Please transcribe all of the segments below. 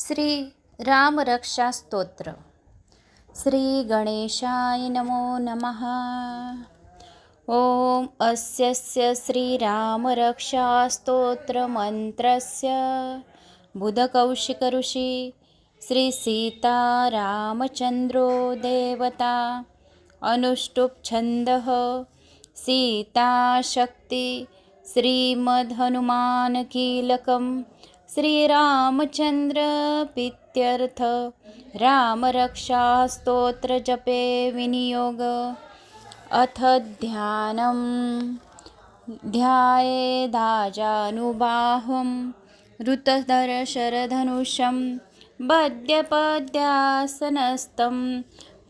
श्री रामरक्षा स्तोत्र. श्री गणेशाय नमो नमः. ॐ अस्यस्य श्रीरामरक्षास्तोत्रमन्त्रस्य बुधकौशिकऋषि श्रीसीतारामचन्द्रो देवता अनुष्टुप्छन्दः सीताशक्ति श्रीमद्हनुमानकीलकं श्रीरामचन्द्रपित्यर्थ रामरक्षास्तोत्रजपे विनियोग। अथ ध्यानं ध्यायेदाजानुबाहुं ऋतधरशरधनुषं बद्यपद्यासनस्तं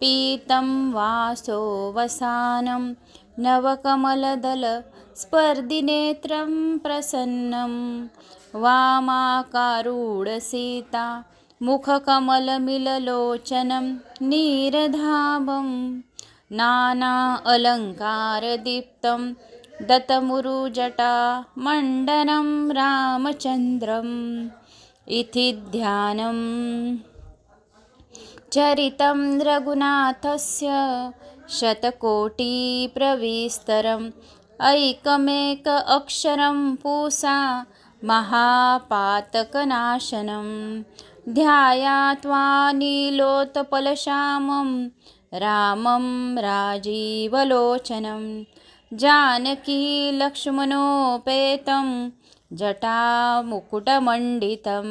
पीतं वासो वसानं नवकमलदलस्पर्धिनेत्रं प्रसन्नं वामाकारूढसीता मुखकमलमिललोचनं नीरधाभं नाना अलङ्कारदीप्तं दतमुरुजटामण्डनं रामचन्द्रम् इति ध्यानम्। चरितं रघुनाथस्य शतकोटिप्रविस्तरम् ऐकमेक अक्षरं पूसा महापातकनाशनं ध्यायात्वा नीलोत्पलश्यामं रामं राजीवलोचनं जानकी लक्ष्मणोपेतं जटामुकुटमण्डितं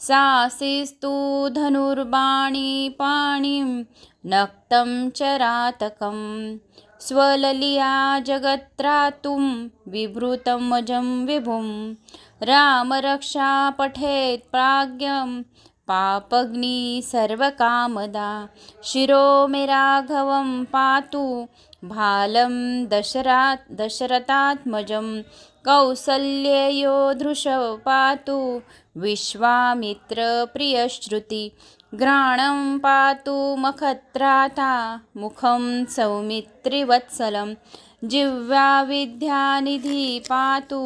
सासिस्तु धनुर्बाणीपाणिं नक्तं नक्तं रातकम्। स्वललिया जगत्रातुं विभृतमजं विभुं। रामरक्षा पठेत् प्राज्ञं पापग्नि सर्वकामदा। शिरो मे राघवं पातु भालं दशरा दशरथात्मजं कौसल्ययो धृष पातु विश्वामित्रप्रियश्रुति घ्राणं पातु मखत्राता मुखं सौमित्रिवत्सलं जिह्वाविद्यानिधि पातु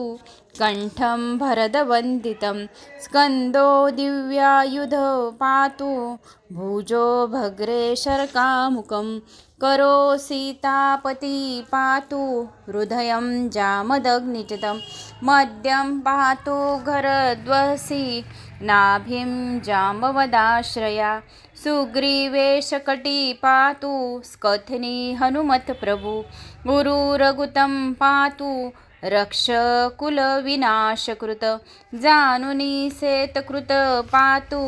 कण्ठं भरदवन्दितं स्कन्दो दिव्यायुधो पातु भुजो भग्रे शर्कामुकं करो सीतापति पातु हृदयं जामदग्निचितं मद्यं पातु घरद्वसी नाभिं जाम्बवदाश्रया सुग्रीवेशकटी पातु स्कथनी हनुमत्प्रभु गुरुरगुतं पातु रक्षकुलविनाशकृत जानुनी सेतकृत पातु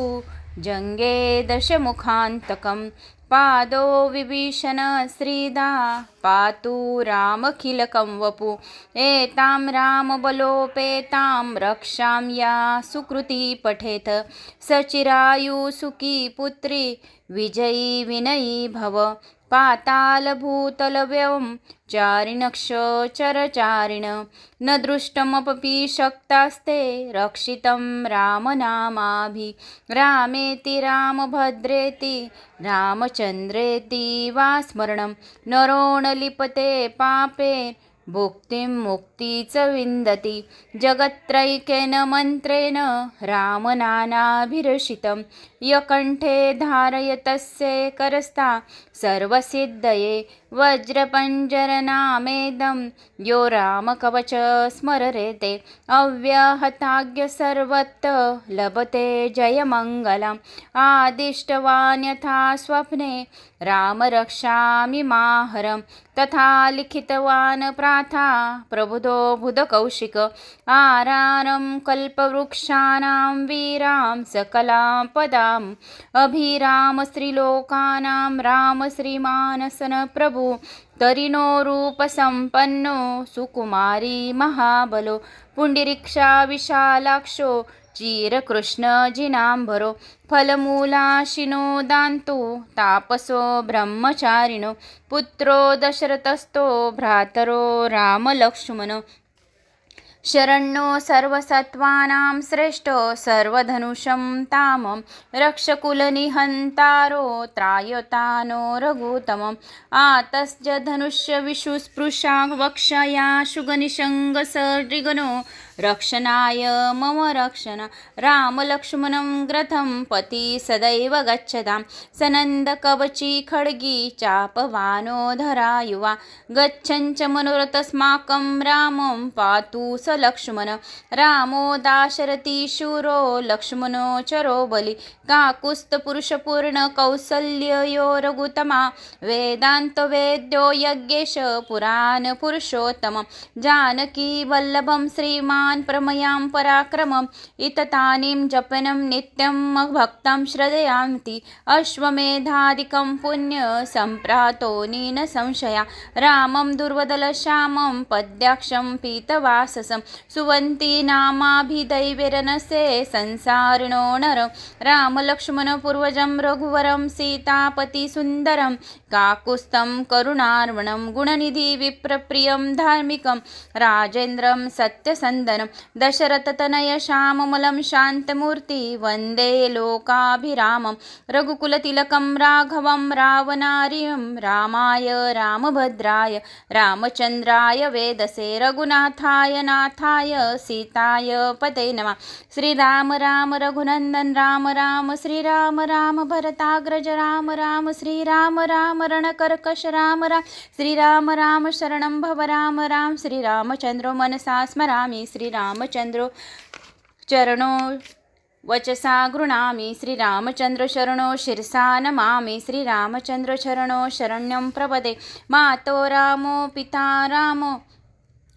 जङ्गे दशमुखान्तकं पादो विभीषण श्रीदा। पातु रामखिलकं वपु। एतां रामबलोपेतां रक्षां या सुकृती पठेत। सचिरायुसुखी पुत्री विजयी विनयी भव। पातालभूतलव्यं चारिणक्षचरचारिण न दृष्टमपि शक्तास्ते रक्षितं रामनामाभि। रामेति रामभद्रेति रामचन्द्रेति वा स्मरणं नरोणलिपते पापे भोक्तिं मुक्ति च विन्दति। जगत्त्रैकेन मन्त्रेण रामनानाभिरषितं यकण्ठे धारयतस्य करस्ता सर्वसिद्धये। वज्रपञ्जरनामेदं यो रामकवच स्मररेते। अव्यहताज्ञ सर्वत्र लभते जयमङ्गलम्। आदिष्टवान्यथा स्वप्ने राम रक्षामि माहरं तथा लिखितवान् प्राथा प्रबुधो बुधकौशिक। आरारं कल्पवृक्षाणां वीरां सकलां पदाम्। अभिराम श्रीलोकानां प्रभु तरिनो रूप संपन्नो रूपसम्पन्नो सुकुमारी महाबलो पुण्डिरीक्षा विशालाक्षो चिरकृष्णजिनाम्बरो फलमूलाशिनो दान्तो तापसो ब्रह्मचारिणो पुत्रो दशरथस्तो भ्रातरो रामलक्ष्मणो शरण्यो सर्वसत्त्वानां श्रेष्ठ सर्वधनुषं तामं रक्षकुलनिहन्तारो त्रायतानो रघुतमम् आतश्च धनुष्यविशुस्पृशा वक्षया शुगनिषङ्गसृगनो रक्षणाय मम रक्षण। रामलक्ष्मणं ग्रथं पती सदैव गच्छतां। सनन्दकवची खड्गी चापवानो धरा युवा गच्छञ्च मनोरथस्माकं रामं पातु स लक्ष्मण। रामो दाशरथी शूरो लक्ष्मणो चरो बलि काकुस्तपुरुषपूर्ण कौसल्ययो रघुतमा वेदान्तवेद्यो यज्ञेश पुराणपुरुषोत्तमं जानकी वल्लभं श्रीमान् प्रमयां पराक्रमम् इततानीं जपनं नित्यं भक्तं श्रदयान्ति अश्वमेधादिकं पुण्यसम्प्रातो नीन संशया। रामं दुर्वदलश्यामं पद्याक्षं पीतवाससं। सुवन्ति नामाभिदैवेरनसे संसारिणो नर। रामलक्ष्मणपूर्वजं रघुवरं सीतापतिसुन्दरं। काकुस्तं करुणार्वणं गुणनिधि विप्रप्रियं धार्मिकं राजेन्द्रं सत्यसन्दनं दशरथतनयश्याममलं शान्तमूर्ति वन्दे लोकाभिरामं रघुकुलतिलकं राघवं रावणार्यं रामाय रामभद्राय रामचन्द्राय वेदसे रघुनाथाय नाथाय सीताय पते नमः। श्रीराम राम रघुनन्दन राम राम श्रीराम राम भरताग्रज राम राम श्रीराम राम रणकर्कश राम राम श्रीराम राम शरणं भव राम राम श्रीरामचन्द्रो मनसा स्मरामि श्रीरामचन्द्रो चरणो वचसा गृणामि श्रीरामचन्द्रशरणो शिरसा नमामि श्रीरामचन्द्रचरणो शरण्यं प्रपदे मातो रामो पिता रामो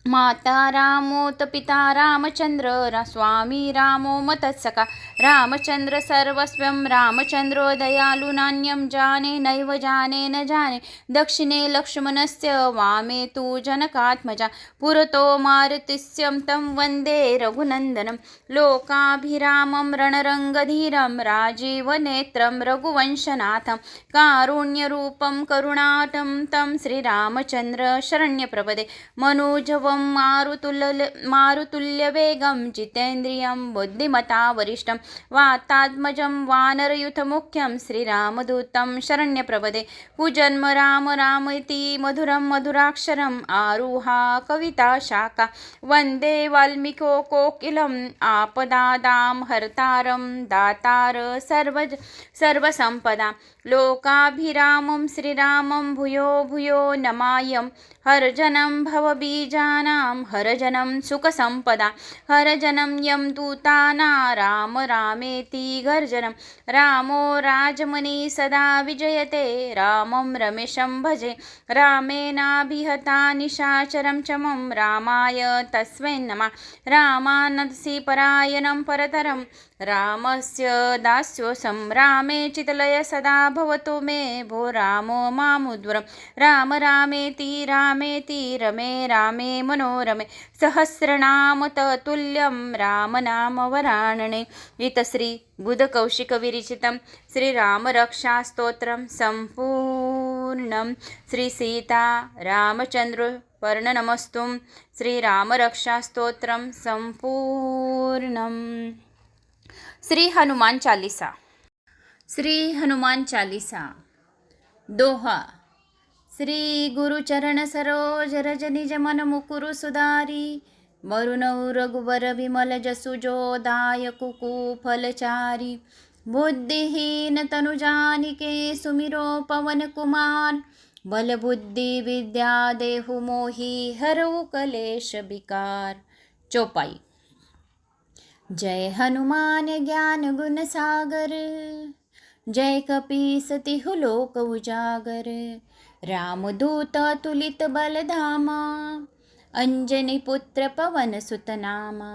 माता रामोत पिता रामचन्द्र रा स्वामी रामो मतत्सका रामचन्द्र सर्वस्वं रामचन्द्रो दयालु नान्यं जाने नैव जाने न जाने। दक्षिणे लक्ष्मणस्य वामे तु जनकात्मजा। पुरतो मारुतिस्यं तं वन्दे रघुनन्दनं। लोकाभिरामं रणरङ्गधीरं राजीवनेत्रं रघुवंशनाथं। कारुण्यरूपं करुणाटं तं श्रीरामचन्द्र शरण्यप्रपदे मनोजव मारुतुल्य मारुतुल्यवेगं जितेन्द्रियं बुद्धिमता वरिष्ठं वातात्मजं वानरयुथमुख्यं श्रीरामदूतं शरण्यप्रपदे कुजन्म राम राम इति मधुरं मधुराक्षरम् आरुहा कविता शाखा वन्दे वाल्मीको कोकिलम् आपदादां हर्तारं दातार सर्वज सर्वसम्पदा। लोकाभिरामं श्रीरामं भूयो भूयो नमायं। हरजनं भवबीजानां हरजनं सुखसम्पदा। हरजनं यं दूताना राम रामेति गर्जनं। रामो राजमणि सदा विजयते रामं रमेशं भजे। रामेणाभिहता निशाचरं च रामाय तस्मै नमः। रामानदसि परायणं परतरं रामस्य दास्योऽसं रामे चितलय सदा भवतु मे। भो रामो मामुद्वरं। राम रामेति रामेति रमे रामे मनोरमे। सहस्रनाम ततुल्यं रामनामवराणने इतश्री बुधकौशिकविरचितं। श्रीरामरक्षास्तोत्रं सम्पूर्णं। श्रीसीता रामचन्द्रवर्णनमस्तुं। श्रीरामरक्षास्तोत्रं सम्पूर्णम्। श्री हनुमान चालीसा. श्री हनुमान चालीसा. दोहा. श्री गुरुचरण सरोज रज निज मन मुकुरु सुधारी. वरुणौ रघुवर विमल जसु जो दायकु फलचारी बुद्धिहीन तनु जानिके सुमिरो पवन कुमार. बल बुद्धि विद्या देहु मोहि हरऊ कलेश विकार. चौपाई. जय हनुमान ज्ञान गुण सागर जय कपीसतिहु लोक उजागर रामदूत तुलित बलधामा अंजनी पुत्र पवन सुतनामा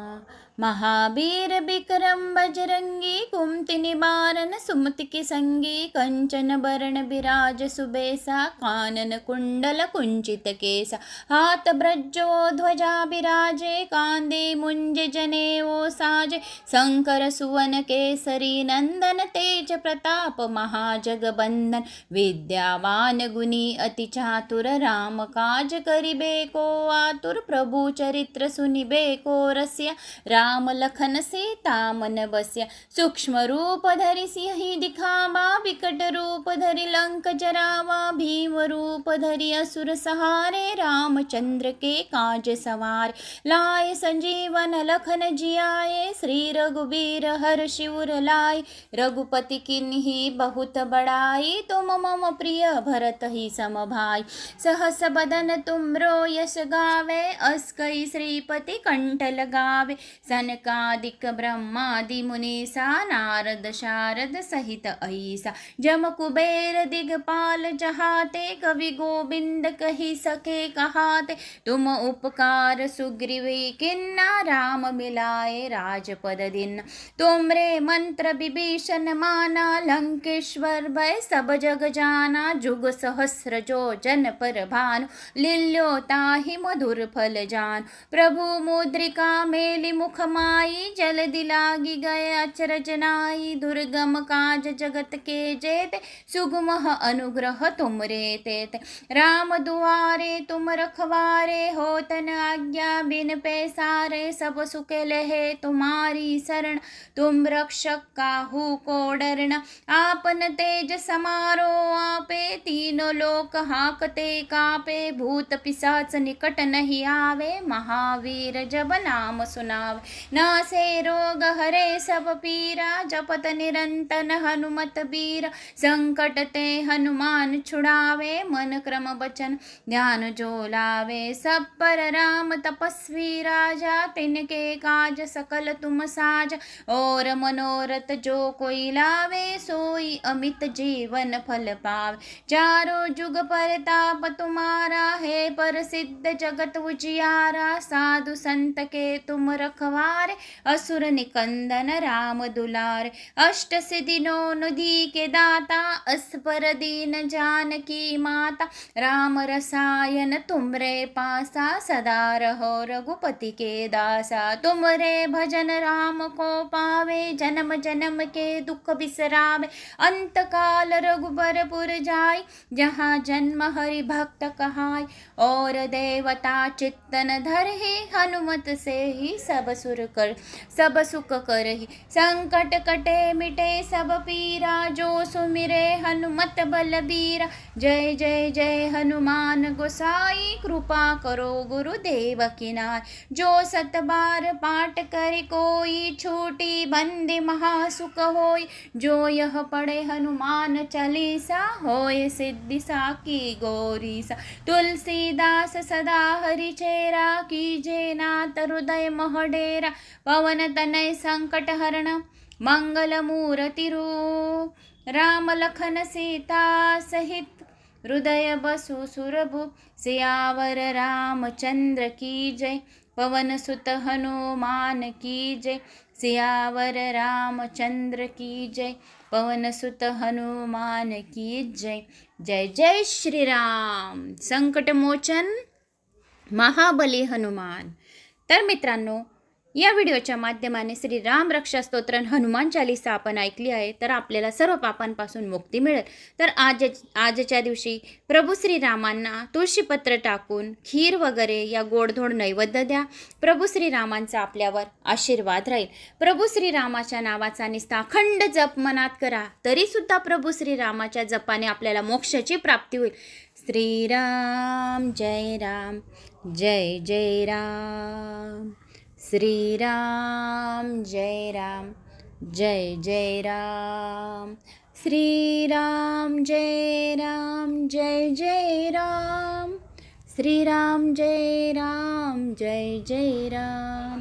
महावीर बिक्रम बजरंगी कुमति निवारण सुमति की संगी कंचन बरण विराज सुबेसा कानन कुंडल कुंचित केसा हाथ ब्रजो ध्वजा विराजे कांदे मुंज जने ओ साजे शंकर सुवन केसरी नंदन तेज प्रताप महाजगबंदन विद्यावान गुनी अति चातुर राम काज करिबे को आतुर प्रभु चरित्र सुनिबे को रसिया राम लखन सीता मन बस्या सूक्ष्म रूप धरि सिंही दिखावा विकट रूप धरि लंक जरावा भीम रूप धरि असुर सहारे रामचंद्र के काज सवार। लाए संजीवन लखन जियाए श्री रघुबीर हर शिवर लाए रघुपति किन्ही बहुत बड़ाई तुम मम प्रिय भरत ही समभाई। सहस बदन तुमरो यश गावे अस्कई श्रीपति कंठ लगावे। ब्रह्मादि मुनीसा नारद शारद सहित ऐसा। जम कुबेर दिगपाल जहाते कवि गोविंद कही सके कहाते। तुम उपकार सुग्रीवी किन्ना राम मिलाए राजपद दिन। तुमरे मंत्र विभीषण माना लंकेश्वर भय सब जग जाना। जुग सहस्र जो जन पर भानु लील्यो ताहि मधुर फल जान। प्रभु मुद्रिका मेली मुख माई जल दिलागी गए अचरज नाई दुर्गम काज जगत के जेते सुगम अनुग्रह तुम रे तेत राम दुआरे तुम रखवारे हो तन आज्ञा बिन पैसारे, सब सुख लहे तुम्हारी शरण। तुम रक्षक काहू को डरना, आपन तेज समारो, आपे तीनों लोक हाकते कापे, भूत पिशाच निकट नहीं आवे, महावीर जब नाम सुनावे। नासे रोग हरे सब पीरा जपत निरंतन हनुमत बीर। संकट ते हनुमान छुड़ावे मन क्रम बचन ध्यान जो लावे। सब पर राम तपस्वी राजा तिनके काज सकल तुम साज। और मनोरथ जो कोई लावे सोई अमित जीवन फल पावे। चारों जुग परताप तुम्हारा है पर सिद्ध जगत उजियारा। साधु संत के तुम रखवा रखवारे असुर निकंदन राम दुलार। अष्ट सिद्धि नो निधि के दाता अस्पर दीन जानकी माता। राम रसायन तुमरे पासा, सदा रहो रघुपति के दासा। तुमरे भजन राम को पावे, जन्म जन्म के दुख बिसरावे। अंत काल रघुबरपुर जाय जहाँ जन्म हरि भक्त कहाय और देवता चित्तन धर ही, हनुमत से ही सब सुर कर सब सुख करही। संकट कटे मिटे सब पीरा जो सुमिरे हनुमत बलबीरा जय जय जय हनुमान गोसाई कृपा करो गुरुदेव किनार जो सत बार पाठ करे कोई छोटी बंदी महासुख होय जो यह पढ़े हनुमान चालीसा होय सिद्धि साकी गौरीसा। तुलसीदास सदा हरि चेरा कीजे नाथ हृदय महडे पवन तनय संकट हरण मंगल मूर्ति राम लखन सीता सहित हृदय बसु सुरभु। सियावर रामचंद्र की जय पवन सुत हनुमान की जय। सियावर रामचंद्र की जय पवन सुत हनुमान की जय। जय जय श्रीराम। संकटमोचन महाबली हनुमान। तर मित्रांनो या व्हिडिओच्या माध्यमाने श्री राम रक्षा स्तोत्र हनुमान चालिसा आपण ऐकली आहे तर आपल्याला सर्व पापांपासून मुक्ती मिळेल. तर आज आजच्या दिवशी प्रभू श्रीरामांना तुळशीपत्र टाकून खीर वगैरे या गोडधोड नैवेद्य द्या. प्रभू श्रीरामांचा आपल्यावर आशीर्वाद राहील. प्रभू श्रीरामाच्या नावाचा निस्ता अखंड जप मनात करा तरीसुद्धा प्रभू श्रीरामाच्या जपाने आपल्याला मोक्षाची प्राप्ती होईल. श्रीराम जय राम जय जय राम. श्रीराम जय राम जय जय राम। श्रीराम जय राम जय जय राम। श्रीराम जय राम जय जय राम।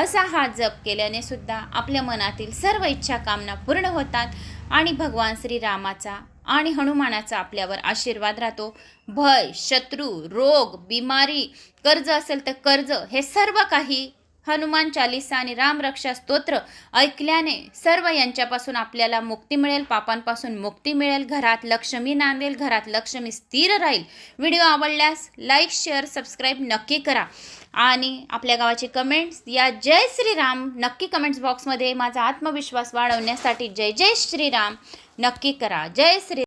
असा हा जप केल्याने सुद्धा आपल्या मनातील सर्व इच्छा कामना पूर्ण होतात आणि भगवान श्रीरामाचा आणि हनुमानाचा आपल्यावर आशीर्वाद राहतो. भय शत्रू रोग बिमारी कर्ज असेल तर कर्ज हे सर्व काही हनुमान चालिसा आणि रामरक्षा स्तोत्र ऐकल्याने सर्व यांच्यापासून आपल्याला मुक्ती मिळेल पापांपासून मुक्ती मिळेल घरात लक्ष्मी नांदेल घरात लक्ष्मी स्थिर राहील. व्हिडिओ आवडल्यास लाईक शेअर सबस्क्राईब नक्की करा. आणि आपल्या गावाचे कमेंट्स या जय श्रीराम नक्की कमेंट्स बॉक्समध्ये माझा आत्मविश्वास वाढवण्यासाठी जय जय श्रीराम नक्की करा. जय श्री